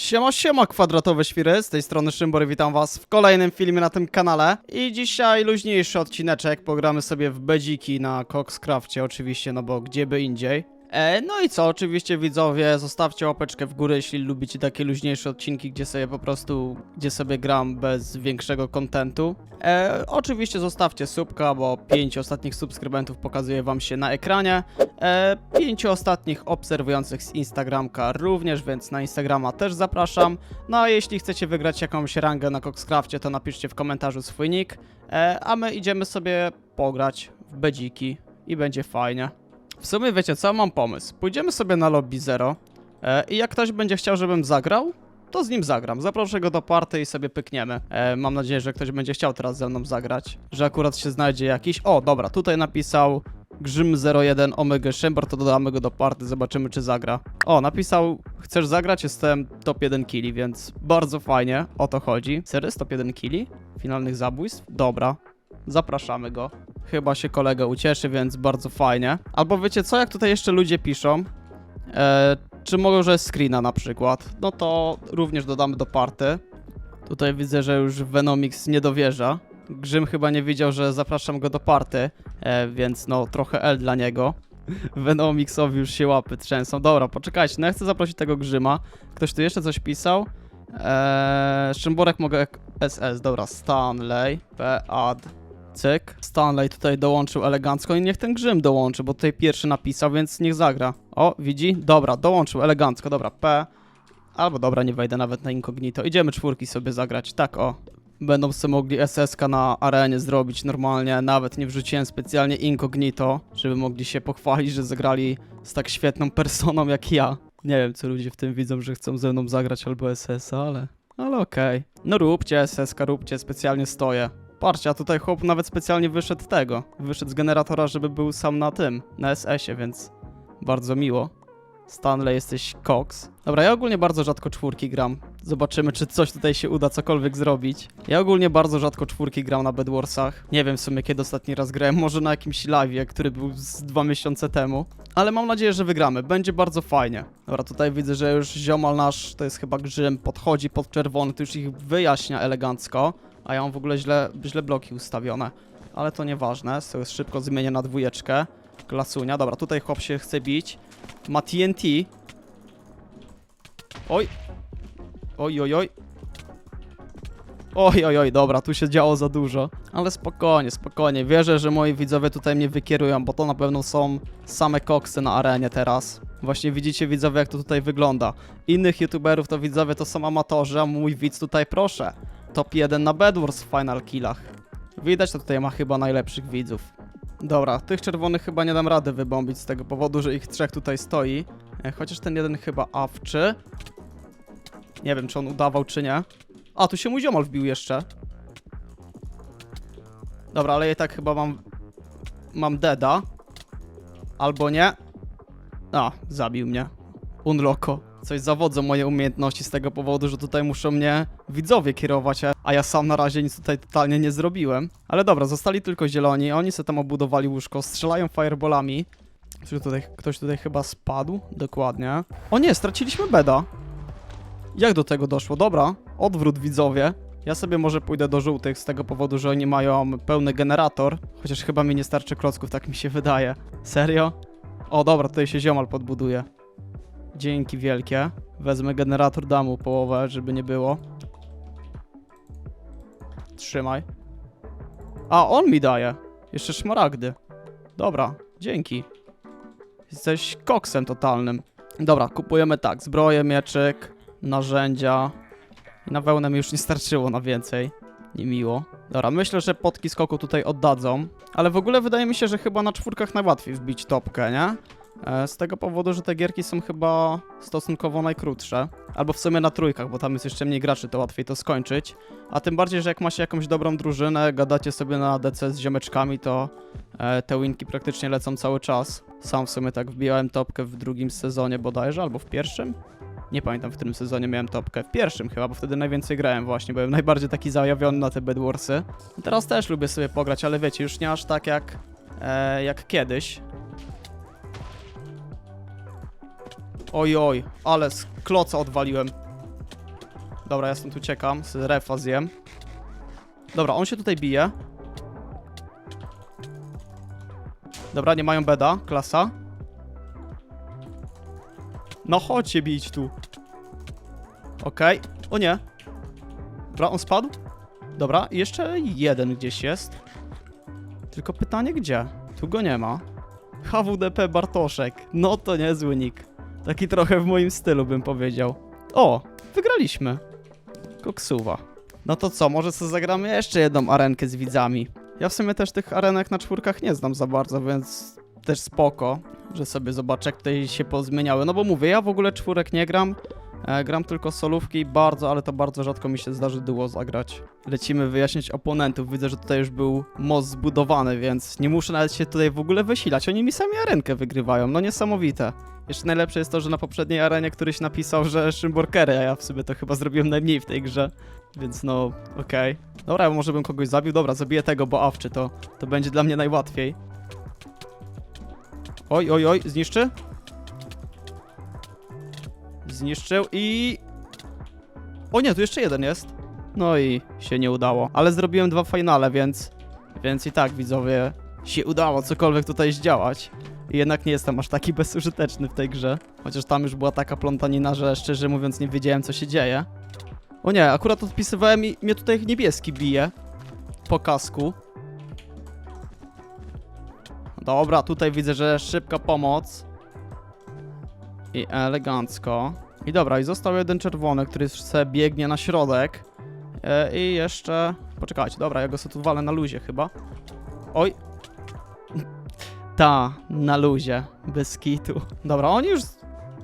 Siema, siema, kwadratowe świry, z tej strony Szymbor witam was w kolejnym filmie na tym kanale. I dzisiaj luźniejszy odcineczek, pogramy sobie w bedziki na Coxcrafcie oczywiście, no bo gdzie by indziej. E, no i co, oczywiście widzowie, zostawcie łapeczkę w górę, jeśli lubicie takie luźniejsze odcinki, gdzie sobie po prostu, gdzie sobie gram bez większego kontentu. E, oczywiście zostawcie subka, bo pięć ostatnich subskrybentów pokazuje wam się na ekranie. E, ostatnich obserwujących z Instagramka również, więc na Instagrama też zapraszam. No a jeśli chcecie wygrać jakąś rangę na Coxcrafcie, to napiszcie w komentarzu swój nick, e, a my idziemy sobie pograć w bedziki i będzie fajnie. W sumie wiecie co, mam pomysł. Pójdziemy sobie na lobby zero e, i jak ktoś będzie chciał, żebym zagrał, to z nim zagram. Zaproszę go do party i sobie pykniemy. E, mam nadzieję, że ktoś będzie chciał teraz ze mną zagrać. Że akurat się znajdzie jakiś. O, dobra, tutaj napisał Grzym01 Omega Szembor, to dodamy go do party, zobaczymy czy zagra. O, napisał, chcesz zagrać? Jestem top 1 killi, więc bardzo fajnie, o to chodzi. Sery, top 1 killi? Finalnych zabójstw? Dobra, zapraszamy go. Chyba się kolega ucieszy, więc bardzo fajnie. Albo wiecie co, jak tutaj jeszcze ludzie piszą, e, czy mogą, że screena na przykład, no to również dodamy do party. Tutaj widzę, że już Venomix nie dowierza. Grzym chyba nie wiedział, że zapraszam go do party, e, więc no trochę L dla niego. Venomixowi już się łapy trzęsą. Dobra, poczekajcie, no ja chcę zaprosić tego Grzyma. Ktoś tu jeszcze coś pisał? Eee, Szymborek mogę SS, dobra, Stanley, P-ad, cyk. Stanley tutaj dołączył elegancko i niech ten Grzym dołączy, bo tutaj pierwszy napisał, więc niech zagra. O, widzi? Dobra, dołączył elegancko, dobra, P. Albo dobra, nie wejdę nawet na incognito. Idziemy czwórki sobie zagrać, tak o. Będą sobie mogli SSK na arenie zrobić normalnie, nawet nie wrzuciłem specjalnie incognito, żeby mogli się pochwalić, że zagrali z tak świetną personą jak ja. Nie wiem, co ludzie w tym widzą, że chcą ze mną zagrać albo SS, ale... Ale okej. No róbcie SSK, róbcie, specjalnie stoję. Patrzcie, a tutaj chłop nawet specjalnie wyszedł tego. Wyszedł z generatora, żeby był sam na tym, na SS-ie, więc bardzo miło. Stanley, jesteś Cox. Dobra, ja ogólnie bardzo rzadko czwórki gram. Zobaczymy, czy coś tutaj się uda cokolwiek zrobić. Ja ogólnie bardzo rzadko czwórki gram na Bedwarsach. Nie wiem w sumie, kiedy ostatni raz grałem. Może na jakimś live'ie, który był z dwa miesiące temu. Ale mam nadzieję, że wygramy. Będzie bardzo fajnie. Dobra, tutaj widzę, że już ziomal nasz, to jest chyba Grzym, podchodzi pod czerwony, to już ich wyjaśnia elegancko. A ja mam w ogóle źle, źle bloki ustawione. Ale to nieważne, jest szybko zmienię na dwójeczkę. Klasunia, dobra, tutaj chłop się chce bić. Ma TNT. Oj. Oj, oj, oj. Oj, oj, oj, dobra, tu się działo za dużo. Ale spokojnie, spokojnie. Wierzę, że moi widzowie tutaj mnie wykierują, bo to na pewno są same koksy na arenie teraz. Właśnie widzicie widzowie, jak to tutaj wygląda. Innych youtuberów to widzowie to są amatorzy, a mój widz tutaj proszę. Top 1 na Bedwars w Final Killach. Widać, to tutaj ma chyba najlepszych widzów. Dobra, tych czerwonych chyba nie dam rady wybombić z tego powodu, że ich trzech tutaj stoi. E, Chociaż ten jeden chyba awczy. Nie wiem, czy on udawał, czy nie. A, tu się mój ziomal wbił jeszcze. Dobra, ale i tak chyba mam... Mam deda. Albo nie. A, zabił mnie. Unloko. Coś zawodzą moje umiejętności z tego powodu, że tutaj muszą mnie widzowie kierować, a- ja sam na razie nic tutaj totalnie nie zrobiłem. Ale dobra, zostali tylko zieloni, oni sobie tam obudowali łóżko, strzelają fireballami. Czy tutaj, ktoś tutaj chyba spadł? Dokładnie. O nie, straciliśmy beda. Jak do tego doszło? Dobra, odwrót widzowie. Ja sobie może pójdę do żółtych z tego powodu, że oni mają pełny generator. Chociaż chyba mi nie starczy klocków, tak mi się wydaje. Serio? O dobra, tutaj się ziomal podbuduje. Dzięki wielkie. Wezmę generator, dam mu połowę, żeby nie było. Trzymaj. A, on mi daje. Jeszcze szmaragdy. Dobra, dzięki. Jesteś koksem totalnym. Dobra, kupujemy tak, zbroję, mieczyk, narzędzia. Na wełnę mi już nie starczyło na więcej. Niemiło. Dobra, myślę, że potki skoku tutaj oddadzą. Ale w ogóle wydaje mi się, że chyba na czwórkach najłatwiej wbić topkę, nie? E, Z tego powodu, że te gierki są chyba stosunkowo najkrótsze. Albo w sumie na trójkach, bo tam jest jeszcze mniej graczy, to łatwiej to skończyć. A tym bardziej, że jak macie jakąś dobrą drużynę, gadacie sobie na DC z ziomeczkami, to e, te winki praktycznie lecą cały czas. Sam w sumie tak wbijałem topkę w drugim sezonie bodajże, albo w pierwszym. Nie pamiętam, w którym sezonie miałem topkę. W pierwszym chyba, bo wtedy najwięcej grałem właśnie, byłem najbardziej taki zajawiony na te Bedwarsy. Teraz też lubię sobie pograć, ale wiecie, już nie aż tak jak, e, jak kiedyś. Oj, oj, ale z kloca odwaliłem. Dobra, ja stąd uciekam, z refa zjem. Dobra, on się tutaj bije. Dobra, nie mają beda, klasa. No chodźcie bić tu. Okej, o nie. Dobra, on spadł. Dobra, jeszcze jeden gdzieś jest. Tylko pytanie gdzie? Tu go nie ma. HWDP Bartoszek. No to niezły nick. Taki trochę w moim stylu bym powiedział. O, wygraliśmy. Koksuwa. No to co, może sobie zagramy jeszcze jedną arenkę z widzami. Ja w sumie też tych arenek na czwórkach nie znam za bardzo, więc też spoko, że sobie zobaczę jak tutaj się pozmieniały. No bo mówię, ja w ogóle czwórek nie gram. E, gram tylko solówki bardzo, ale to bardzo rzadko mi się zdarzy duo zagrać. Lecimy wyjaśnić oponentów. Widzę, że tutaj już był most zbudowany, więc nie muszę nawet się tutaj w ogóle wysilać. Oni mi sami arenkę wygrywają, no niesamowite. Jeszcze najlepsze jest to, że na poprzedniej arenie któryś napisał, że Szymborkery, a ja w sobie to chyba zrobiłem najmniej w tej grze. Więc no, okej. Dobra, może bym kogoś zabił. Dobra, zabiję tego, bo awczy to, to będzie dla mnie najłatwiej. Oj, oj, oj, zniszczy? Zniszczył i... O nie, tu jeszcze jeden jest. No i się nie udało. Ale zrobiłem dwa finale, więc... Więc i tak, widzowie, się udało cokolwiek tutaj zdziałać. I jednak nie jestem aż taki bezużyteczny w tej grze. Chociaż tam już była taka plątanina, że szczerze mówiąc nie wiedziałem co się dzieje. O nie, akurat odpisywałem i mnie tutaj niebieski bije. Po kasku. Dobra, tutaj widzę, że szybka pomoc. I elegancko. I dobra, i został jeden czerwony, który sobie biegnie na środek. E, I jeszcze... Poczekajcie, dobra, ja go sobie tu walę na luzie chyba. Oj. Ta, na luzie, bez kitu. Dobra, oni już...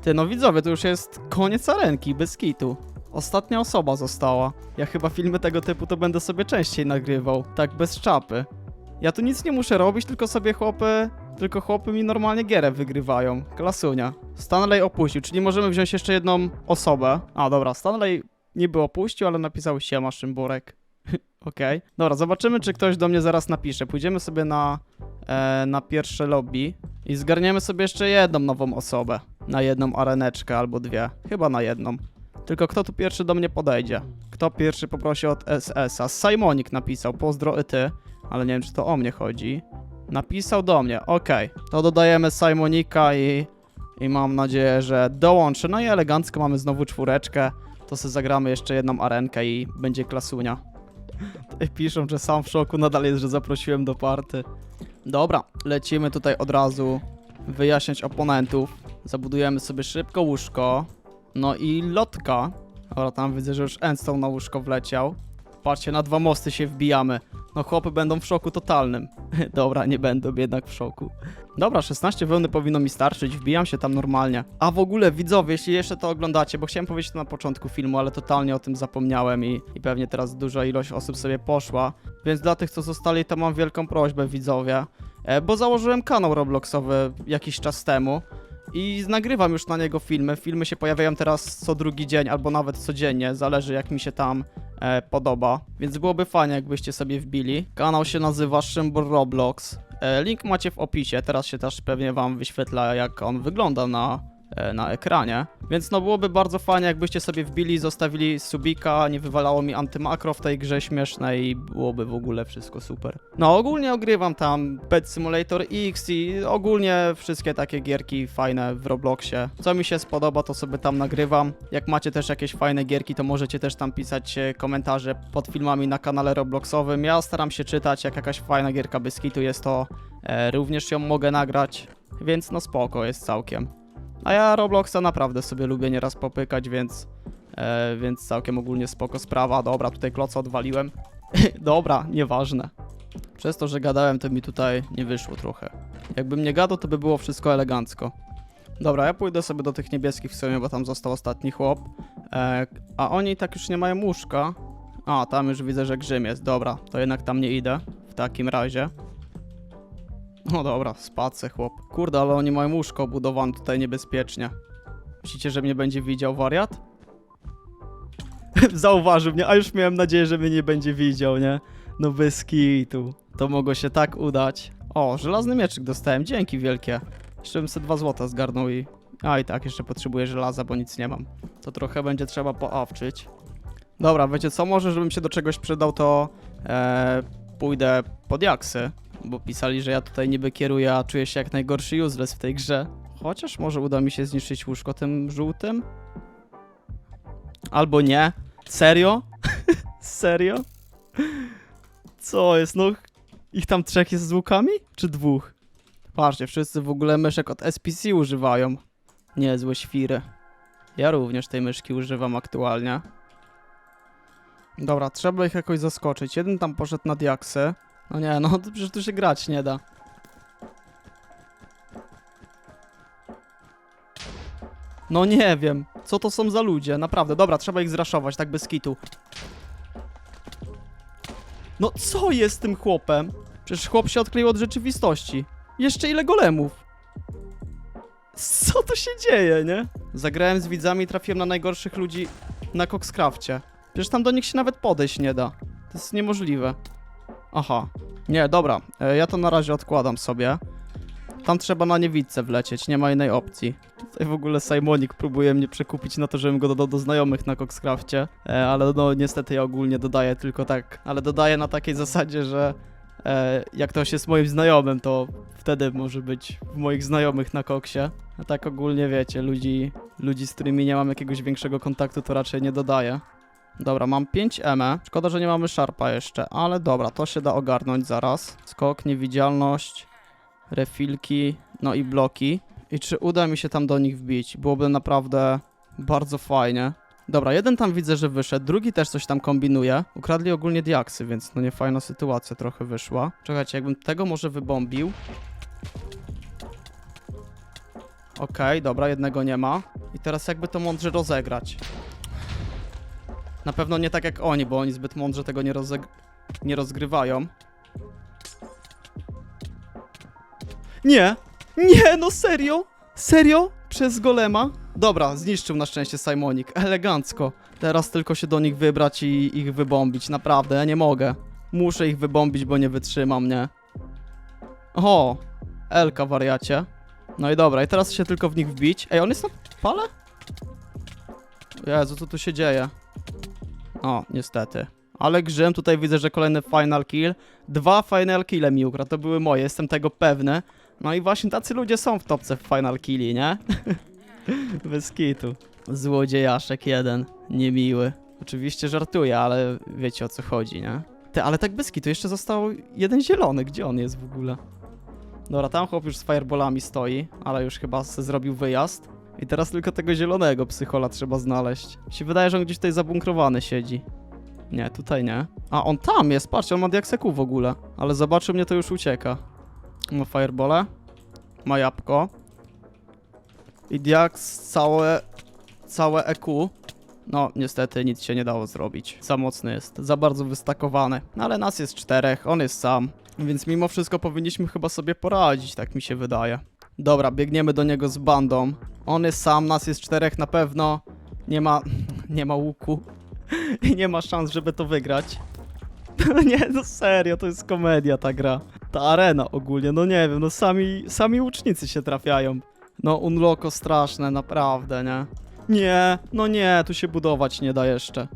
Ty, no widzowie, to już jest koniec arenki, bez kitu. Ostatnia osoba została. Ja chyba filmy tego typu to będę sobie częściej nagrywał. Tak, bez czapy. Ja tu nic nie muszę robić, tylko sobie chłopy... Tylko chłopy mi normalnie gierę wygrywają. Klasunia. Stanley opuścił, czyli możemy wziąć jeszcze jedną osobę. A, dobra, Stanley niby opuścił, ale napisał siema Szymburek. Okej. Dobra, zobaczymy, czy ktoś do mnie zaraz napisze. Pójdziemy sobie na, e, na pierwsze lobby i zgarniemy sobie jeszcze jedną nową osobę. Na jedną areneczkę albo dwie. Chyba na jedną. Tylko kto tu pierwszy do mnie podejdzie? Kto pierwszy poprosi od SS-a? Simonik napisał, pozdro i ty, ale nie wiem, czy to o mnie chodzi. Napisał do mnie, okej. To dodajemy Simonika i, i mam nadzieję, że dołączy. No i elegancko mamy znowu czwóreczkę. To sobie zagramy jeszcze jedną arenkę i będzie klasunia. Tutaj piszą, że sam w szoku nadal jest, że zaprosiłem do party. Dobra, lecimy tutaj od razu wyjaśniać oponentów. Zabudujemy sobie szybko łóżko. No i lotka. Dobra, tam widzę, że już Endstone na łóżko wleciał. Patrzcie, na dwa mosty się wbijamy. No chłopy będą w szoku totalnym. Dobra, nie będą jednak w szoku. Dobra, 16 wełny powinno mi starczyć, wbijam się tam normalnie. A w ogóle widzowie, jeśli jeszcze to oglądacie, bo chciałem powiedzieć to na początku filmu, ale totalnie o tym zapomniałem i, i pewnie teraz duża ilość osób sobie poszła. Więc dla tych, co zostali, to mam wielką prośbę, widzowie. E, bo założyłem kanał Robloxowy jakiś czas temu. I nagrywam już na niego filmy. Filmy się pojawiają teraz co drugi dzień, albo nawet codziennie, zależy jak mi się tam e, podoba. Więc byłoby fajnie, jakbyście sobie wbili. Kanał się nazywa Szymbor Roblox. E, link macie w opisie, teraz się też pewnie wam wyświetla, jak on wygląda na, na ekranie. Więc no byłoby bardzo fajnie, jakbyście sobie wbili, zostawili subika, nie wywalało mi antymakro w tej grze śmiesznej i byłoby w ogóle wszystko super. No ogólnie ogrywam tam Pet Simulator X i ogólnie wszystkie takie gierki fajne w Robloxie. Co mi się spodoba, to sobie tam nagrywam. Jak macie też jakieś fajne gierki, to możecie też tam pisać e, komentarze pod filmami na kanale Robloxowym. Ja staram się czytać, jak jakaś fajna gierka bez kitu jest to, e, również ją mogę nagrać, więc no spoko jest całkiem. A ja Robloxa naprawdę sobie lubię nieraz popykać, więc, e, więc całkiem ogólnie spoko sprawa. Dobra, tutaj kloca odwaliłem. Dobra, nieważne. Przez to, że gadałem, to mi tutaj nie wyszło trochę. Jakbym nie gadał, to by było wszystko elegancko. Dobra, ja pójdę sobie do tych niebieskich w sumie, bo tam został ostatni chłop. E, a oni tak już nie mają łóżka. A, tam już widzę, że Grzym jest. Dobra, to jednak tam nie idę. W takim razie. No dobra, spadce chłop. Kurde, ale oni mają łóżko obudowane tutaj niebezpiecznie. Myślicie, że mnie będzie widział wariat? Zauważył mnie, a już miałem nadzieję, że mnie nie będzie widział, nie? No bez kitu. To mogło się tak udać. O, żelazny mieczyk dostałem, dzięki wielkie. Jeszcze bym sobie 2 złota zgarnął i... A i tak, jeszcze potrzebuję żelaza, bo nic nie mam. To trochę będzie trzeba poawczyć. Dobra, wiecie co, może żebym się do czegoś przydał, to e, pójdę pod jaksy, bo pisali, że ja tutaj niby kieruję, a czuję się jak najgorszy useless w tej grze. Chociaż może uda mi się zniszczyć łóżko tym żółtym? Albo nie. Serio? Serio? Co jest, no... Ich tam trzech jest z łukami? Czy dwóch? Patrzcie, wszyscy w ogóle myszek od SPC używają. Niezłe świry. Ja również tej myszki używam aktualnie. Dobra, trzeba ich jakoś zaskoczyć. Jeden tam poszedł na diaksy. No nie, no to przecież tu się grać nie da. No nie wiem, co to są za ludzie, naprawdę. Dobra, trzeba ich zraszować, tak bez kitu. No co jest z tym chłopem? Przecież chłop się odkleił od rzeczywistości. Jeszcze ile golemów? Co tu się dzieje, nie? Zagrałem z widzami i trafiłem na najgorszych ludzi na Coxcrafcie. Przecież tam do nich się nawet podejść nie da. To jest niemożliwe. Aha. Nie, dobra. E, ja to na razie odkładam sobie. Tam trzeba na niewidce wlecieć, nie ma innej opcji. Tutaj w ogóle Simonik próbuje mnie przekupić na to, żebym go dodał do znajomych na Coxcrafcie, e, ale no niestety ja ogólnie dodaję tylko tak, ale dodaję na takiej zasadzie, że e, jak ktoś jest moim znajomym, to wtedy może być w moich znajomych na koksie. A tak ogólnie wiecie, ludzi, ludzi z którymi nie mam jakiegoś większego kontaktu, to raczej nie dodaję. Dobra, mam 5 M. Szkoda, że nie mamy szarpa jeszcze, ale dobra, to się da ogarnąć zaraz. Skok, niewidzialność, refilki, no i bloki. I czy uda mi się tam do nich wbić? Byłoby naprawdę bardzo fajnie. Dobra, jeden tam widzę, że wyszedł, drugi też coś tam kombinuje. Ukradli ogólnie diaksy, więc no nie fajna sytuacja trochę wyszła. Czekajcie, jakbym tego może wybombił. Okej, dobra, jednego nie ma. I teraz jakby to mądrze rozegrać. Na pewno nie tak jak oni, bo oni zbyt mądrze tego nie, rozeg- nie rozgrywają. Nie! Nie, no serio? Serio? Przez golema? Dobra, zniszczył na szczęście Simonik. Elegancko. Teraz tylko się do nich wybrać i ich wybombić. Naprawdę, ja nie mogę. Muszę ich wybombić, bo nie wytrzymam, nie? O! Elka, wariacie. No i dobra, i teraz się tylko w nich wbić. Ej, on jest na pale? Jezu, co tu się dzieje? O, niestety. Ale grzym, tutaj widzę, że kolejny final kill. Dwa final kille mi ukradł, to były moje, jestem tego pewny. No i właśnie tacy ludzie są w topce w final killi, nie? Bez kitu. Złodziejaszek jeden, niemiły. Oczywiście żartuję, ale wiecie o co chodzi, nie? Ty, ale tak bez kitu, jeszcze został jeden zielony, gdzie on jest w ogóle? Dobra, tam chłop już z fireballami stoi, ale już chyba zrobił wyjazd. I teraz tylko tego zielonego psychola trzeba znaleźć. Mi się wydaje, że on gdzieś tutaj zabunkrowany siedzi. Nie, tutaj nie. A, on tam jest, patrzcie, on ma diakseku w ogóle. Ale zobaczył mnie, to już ucieka. Ma firebole. Ma jabłko. I diaks całe... całe EQ. No, niestety nic się nie dało zrobić. Za mocny jest, za bardzo wystakowany. No, ale nas jest czterech, on jest sam. Więc mimo wszystko powinniśmy chyba sobie poradzić, tak mi się wydaje. Dobra, biegniemy do niego z bandą. On jest sam, nas jest czterech na pewno. Nie ma... nie ma łuku. I nie ma szans, żeby to wygrać. nie, no serio, to jest komedia ta gra. Ta arena ogólnie, no nie wiem, no sami, sami łucznicy się trafiają. No unloko straszne, naprawdę, nie? Nie, no nie, tu się budować nie da jeszcze.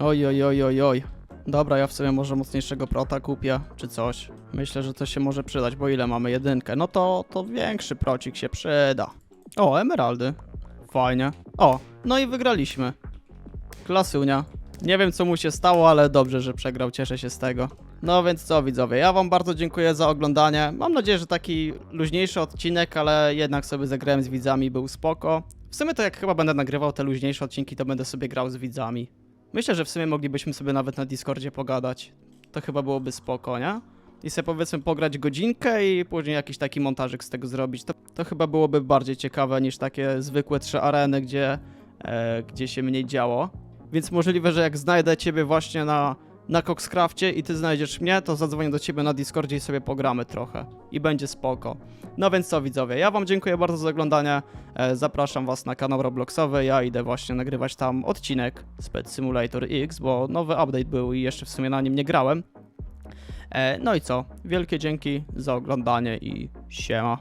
Oj, oj, oj, oj, oj. Dobra, ja w sumie może mocniejszego prota kupię, czy coś. Myślę, że to się może przydać, bo ile mamy? Jedynkę. No to, to większy procik się przyda. O, emeraldy. Fajnie. O, no i wygraliśmy. Klasunia. Nie wiem, co mu się stało, ale dobrze, że przegrał, cieszę się z tego. No więc co, widzowie, ja wam bardzo dziękuję za oglądanie. Mam nadzieję, że taki luźniejszy odcinek, ale jednak sobie zagrałem z widzami, był spoko. W sumie to jak chyba będę nagrywał te luźniejsze odcinki, to będę sobie grał z widzami. Myślę, że w sumie moglibyśmy sobie nawet na Discordzie pogadać. To chyba byłoby spoko, nie? I sobie powiedzmy pograć godzinkę i później jakiś taki montażyk z tego zrobić. To, to chyba byłoby bardziej ciekawe niż takie zwykłe trzy areny, gdzie, e, gdzie się mniej działo. Więc możliwe, że jak znajdę ciebie właśnie na, na Coxcrafcie i ty znajdziesz mnie, to zadzwonię do ciebie na Discordzie i sobie pogramy trochę. I będzie spoko. No więc co widzowie, ja wam dziękuję bardzo za oglądanie. E, zapraszam was na kanał Robloxowy. Ja idę właśnie nagrywać tam odcinek z Simulator X, bo nowy update był i jeszcze w sumie na nim nie grałem. E, no i co? Wielkie dzięki za oglądanie i siema.